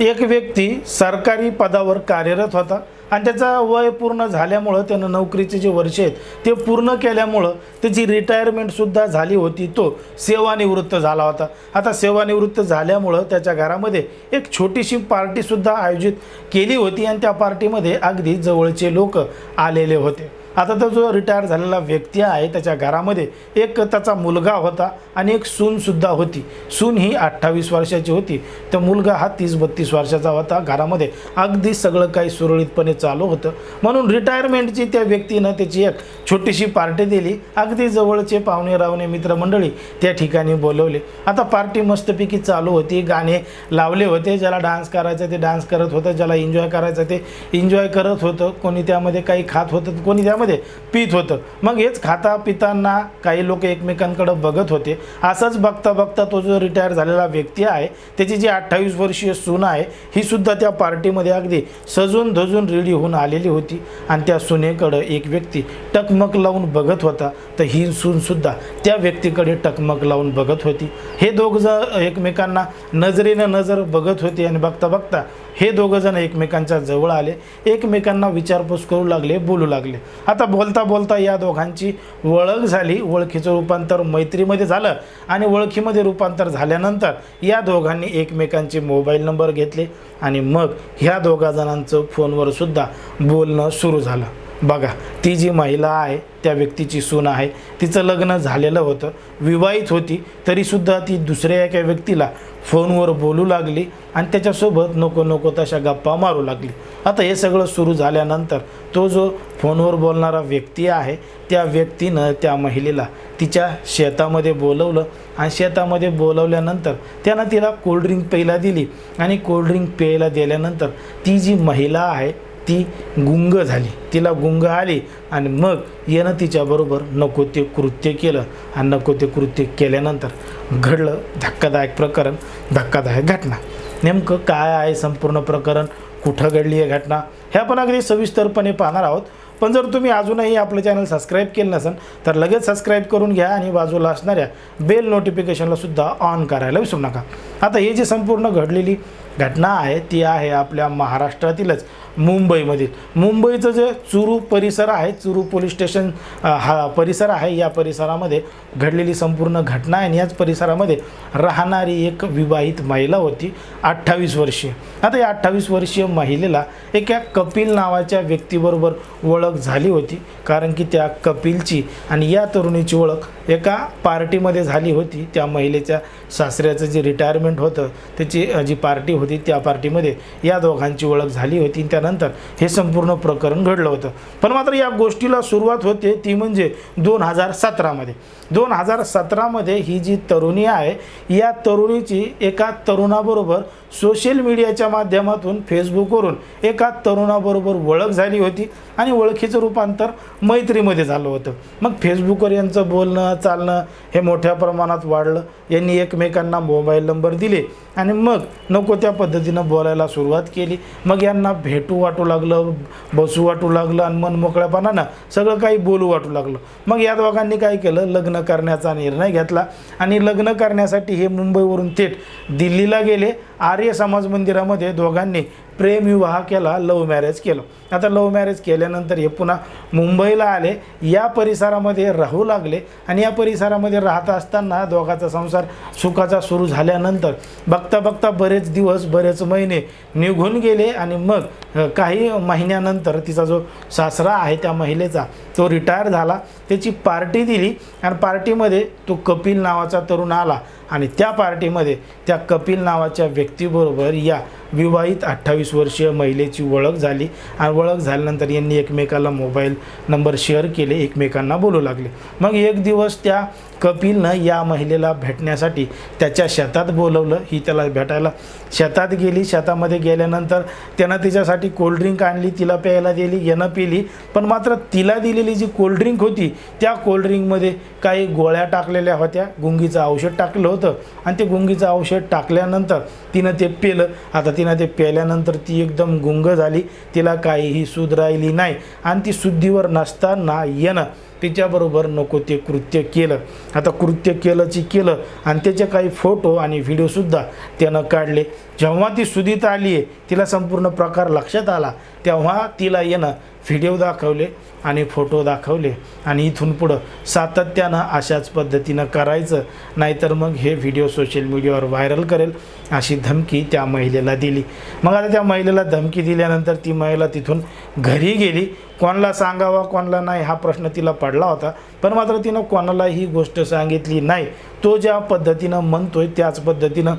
एक व्यक्ती सरकारी पदावर कार्यरत होता आणि त्याचा वय पूर्ण झाल्यामुळं त्यानं नोकरीचे जे वर्ष आहेत ते पूर्ण केल्यामुळं त्याची रिटायरमेंटसुद्धा झाली होती. तो सेवानिवृत्त झाला होता. आता सेवानिवृत्त झाल्यामुळं त्याच्या घरामध्ये एक छोटीशी पार्टीसुद्धा आयोजित केली होती आणि त्या पार्टीमध्ये अगदी जवळचे लोक आलेले होते. आता तो जो रिटायर झालेला व्यक्ती आहे त्याच्या घरामध्ये एक त्याचा मुलगा होता आणि एक सूनसुद्धा होती. सून ही अठ्ठावीस वर्षाची होती. तर मुलगा हा तीस बत्तीस वर्षाचा होता. घरामध्ये अगदी सगळं काही सुरळीतपणे चालू होतं. म्हणून रिटायरमेंटची त्या व्यक्तीनं त्याची एक छोटीशी पार्टी दिली. अगदी जवळचे पाहुणे रावणे मित्रमंडळी त्या ठिकाणी बोलवले. आता पार्टी मस्तपैकी चालू होती. गाणे लावले होते. ज्याला डान्स करायचा ते डान्स करत होतं. ज्याला एन्जॉय करायचं ते एन्जॉय करत होतं. कोणी त्यामध्ये काही खात होतं कोणी त्या त्यामध्ये पीत होतं. मग हेच खाता पिताना काही लोक एकमेकांकडं बघत होते. असंच बघता बघता तो जो रिटायर झालेला व्यक्ती आहे त्याची जी अठ्ठावीस वर्षीय सून आहे ही सुद्धा त्या पार्टीमध्ये अगदी सजून धजून रेडी होऊन आलेली होती. आणि त्या सुनेकडं एक व्यक्ती टकमक लावून बघत होता. तर ही सूनसुद्धा त्या व्यक्तीकडे टकमक लावून बघत होती. हे दोघ जण एकमेकांना नजरेनं नजर बघत होते आणि बघता बघता हे दोघंजण एकमेकांच्या जवळ आले. एकमेकांना विचारपूस करू लागले बोलू लागले. आता बोलता बोलता या दोघांची ओळख झाली. ओळखीचं रूपांतर मैत्रीमध्ये झालं आणि ओळखीमध्ये रूपांतर झाल्यानंतर या दोघांनी एकमेकांचे मोबाईल नंबर घेतले आणि मग ह्या दोघाजणांचं फोनवर सुद्धा बोलणं सुरू झालं. बघा ती जी महिला आहे त्या व्यक्तीची सून आहे. तिचं लग्न झालेलं होतं. विवाहित होती. तरीसुद्धा ती दुसऱ्या एका व्यक्तीला फोनवर बोलू लागली आणि त्याच्यासोबत नको नको तशा गप्पा मारू लागली. आता हे सगळं सुरू झाल्यानंतर तो जो फोनवर बोलणारा व्यक्ती आहे त्या व्यक्तीनं त्या महिलेला तिच्या शेतामध्ये बोलवलं आणि शेतामध्ये बोलवल्यानंतर त्यानं तिला कोल्ड्रिंक प्यायला दिली आणि कोल्ड्रिंक प्यायला दिल्यानंतर ती जी महिला आहे ती गुंग झाली. तिला गुंग आली आणि मग यानं तिच्याबरोबर नको ते कृत्य केलं. आणि नको ते कृत्य केल्यानंतर घडलं धक्कादायक प्रकरण धक्कादायक घटना. नेमकं काय आहे संपूर्ण प्रकरण? कुठं घडली आहे घटना? ह्या पण अगदी सविस्तरपणे पाहणार आहोत. पण जर तुम्ही अजूनही आपलं चॅनल सबस्क्राईब केलं नसेल तर लगेच सबस्क्राईब करून घ्या आणि बाजूला असणाऱ्या बेल नोटिफिकेशनला सुद्धा ऑन करायला विसरू नका. आता हे जी संपूर्ण घडलेली घटना आहे ती आहे आपल्या महाराष्ट्रातीलच मुंबईमधील. मुंबईचं जे चुरू परिसर आहे चुरू पोलीस स्टेशन हा परिसर आहे या परिसरामध्ये घडलेली संपूर्ण घटना आहे आणि याच परिसरामध्ये राहणारी एक विवाहित महिला होती अठ्ठावीस वर्षीय. आता या अठ्ठावीस वर्षीय महिलेला एका कपिल नावाच्या व्यक्तीबरोबर ओळख झाली होती कारण की त्या कपिलची आणि या तरुणीची ओळख एका पार्टीमध्ये झाली होती. त्या महिलेच्या सासऱ्याचं जे रिटायरमेंट होतं त्याची जी पार्टी होती त्या पार्टीमध्ये. या दोघांची ओळख झाली होती. त्यानंतर हे संपूर्ण प्रकरण घडलं होतं. पण मात्र या गोष्टीला सुरुवात होते ती म्हणजे दोन हजार सतरामध्ये. दोन हजार सतरामध्ये ही जी तरुणी आहे या तरुणीची एका तरुणाबरोबर सोशल मीडियाच्या माध्यमातून फेसबुकवरून एका तरुणाबरोबर ओळख झाली होती आणि ओळखीचं रूपांतर मैत्रीमध्ये झालं होतं. मग फेसबुकवर यांचं बोलणं चालणं हे मोठ्या प्रमाणात वाढलं. यांनी एकमेकांना मोबाईल नंबर दिले आणि मग नको त्या पद्धतीनं बोलायला सुरुवात केली. मग यांना भेटू वाटू लागलं बसू वाटू लागलं आणि मन मोकळ्यापणानं सगळं काही बोलू वाटू लागलं. मग या दोघांनी काय केलं? लग्न करण्याचा निर्णय घेतला आणि लग्न करण्यासाठी हे मुंबईवरून थेट दिल्लीला गेले. आर्य समाज मंदिरामध्ये दोघांनी प्रेमविवाह केला लव्ह मॅरेज केलं. आता लव्ह मॅरेज केल्यानंतर हे पुन्हा मुंबईला आले. या परिसरामध्ये राहू लागले आणि या परिसरामध्ये राहत असताना दोघाचा संसार सुखाचा सुरू झाल्यानंतर बघता बघता बरेच दिवस बरेच महिने निघून गेले आणि मग काही महिन्यानंतर तिचा जो सासरा आहे त्या महिलेचा तो रिटायर झाला. त्याची पार्टी दिली आणि पार्टीमध्ये तो कपिल नावाचा तरुण आला आणि त्या पार्टीमध्ये त्या कपिल नावाच्या व्यक्तीबरोबर या विवाहित अठ्ठावीस वर्षीय महिलेची ओळख झाली. आणि ओळख झाल्यानंतर यांनी एकमेकाला मोबाईल नंबर शेअर केले. एकमेकांना बोलू लागले. मग एक दिवस त्या कपिलनं या महिलेला भेटण्यासाठी त्याच्या शेतात बोलवलं. ही त्याला भेटायला शेतात गेली. शेतामध्ये गेल्यानंतर त्यानं तिच्यासाठी कोल्ड्रिंक आणली तिला प्यायला दिली येणं पिली. पण मात्र तिला दिलेली जी कोल्ड्रिंक होती त्या कोल्ड्रिंकमध्ये काही गोळ्या टाकलेल्या होत्या. गुंगीचं औषध टाकलं होतं. आणि ते गुंगीचं औषध टाकल्यानंतर तिनं ते पेलं. आता तिनं ते प्यायल्यानंतर ती एकदम गुंग झाली. तिला काहीही सूद राहिली नाही. आणि ती शुद्धीवर नसताना येणं तिच्याबरोबर नको ते कृत्य केलं. आता कृत्य केलंची केलं आणि त्याचे काही फोटो आणि व्हिडिओसुद्धा त्यानं काढले. जेव्हा ती सुदीत आली आहे तिला संपूर्ण प्रकार लक्षात आला तेव्हा तिला येणं व्हिडिओ दाखवले आणि फोटो दाखवले. आणि इथून पुढं सातत्यानं अशाच पद्धतीनं करायचं नाहीतर मग हे व्हिडिओ सोशल मीडियावर व्हायरल करेल अशी धमकी त्या महिलेला दिली. मग आता त्या महिलेला धमकी दिल्यानंतर ती महिला तिथून घरी गेली. कोणाला सांगावा कोणाला नाही हा प्रश्न तिला पडला होता. पण मात्र तिनं कोणाला ही गोष्ट सांगितली नाही. तो ज्या पद्धतीनं म्हणतोय त्याच पद्धतीनं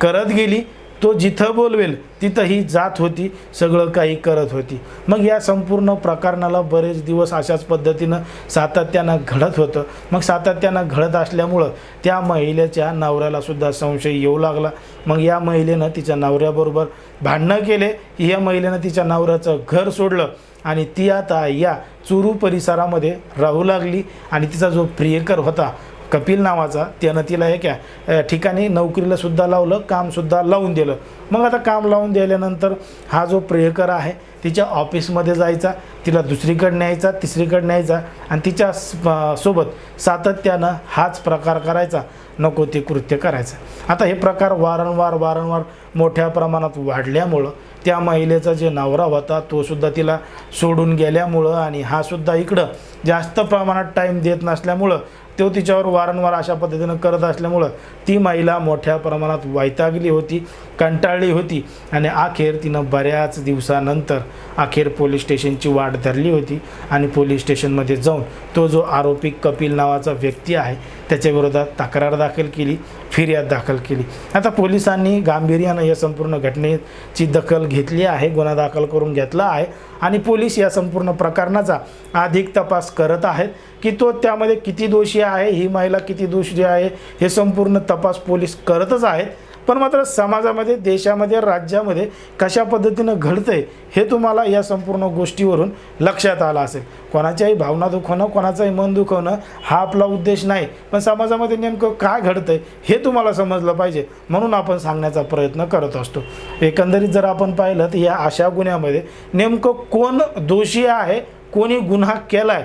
करत गेली. तो जिथं बोलवेल तिथं ही जात होती सगळं काही करत होती. मग या संपूर्ण प्रकरणाला बरेच दिवस अशाच पद्धतीनं सातत्यानं घडत होतं. मग सातत्यानं घडत असल्यामुळं त्या महिलेच्या नवऱ्यालासुद्धा संशय येऊ लागला. मग या महिलेनं तिच्या नवऱ्याबरोबर भांडणं केले. या महिलेनं तिच्या नवऱ्याचं घर सोडलं आणि ती आता या चुरू परिसरामध्ये राहू लागली आणि तिचा जो प्रियकर होता कपिल नावाचा त्यानं तिला एका अ, ठिकाणी नोकरीला सुद्धा लावलं कामसुद्धा लावून दिलं. मग आता काम लावून दिल्यानंतर हा जो प्रियकर आहे तिच्या ऑफिसमध्ये जायचा तिला दुसरीकडे न्यायचा तिसरीकडे न्यायचा आणि तिच्या सोबत सातत्यानं हाच प्रकार करायचा नको ते कृत्य करायचं. आता हे प्रकार वारंवार वारंवार मोठ्या प्रमाणात वाढल्यामुळं त्या महिलेचा जे नवरा होता तो सुद्धा तिला सोडून गेल्यामुळं आणि हा सुद्धा इकडं जास्त प्रमाणात टाईम देत नसल्यामुळं तो तिच्यावर वारंवार अशा पद्धतीनं करत असल्यामुळं ती महिला मोठ्या प्रमाणात वैतागली होती कंटाळली होती आणि अखेर तिनं बऱ्याच दिवसानंतर अखेर पोलीस स्टेशनची वाट धरली होती आणि पोलीस स्टेशनमध्ये जाऊन तो जो आरोपी कपिल नावाचा व्यक्ती आहे त्याच्याविरोधात तक्रार दाखल केली फिर्याद दाखल केली. आता पोलिसांनी गांभीर्यानं या संपूर्ण घटनेची दखल घेतली आहे गुन्हा दाखल करून घेतला आहे आणि पोलीस या संपूर्ण प्रकरणाचा अधिक तपास करत आहेत की तो त्यामध्ये किती दोषी आहे ही महिला किती दोषी आहे हे संपूर्ण तपास पोलीस करतच आहेत. पण मात्र समाजामध्ये देशामध्ये राज्यामध्ये कशा पद्धतीनं घडतंय हे तुम्हाला या संपूर्ण गोष्टीवरून लक्षात आलं असेल. कोणाच्याही भावना दुखवणं कोणाचंही मन दुखवणं हा आपला उद्देश नाही. पण समाजामध्ये नेमकं काय घडतंय हे तुम्हाला समजलं पाहिजे म्हणून आपण सांगण्याचा प्रयत्न करत असतो. एकंदरीत जर आपण पाहिलं तर या अशा गुन्ह्यामध्ये नेमकं कोण दोषी आहे कोणी गुन्हा केला आहे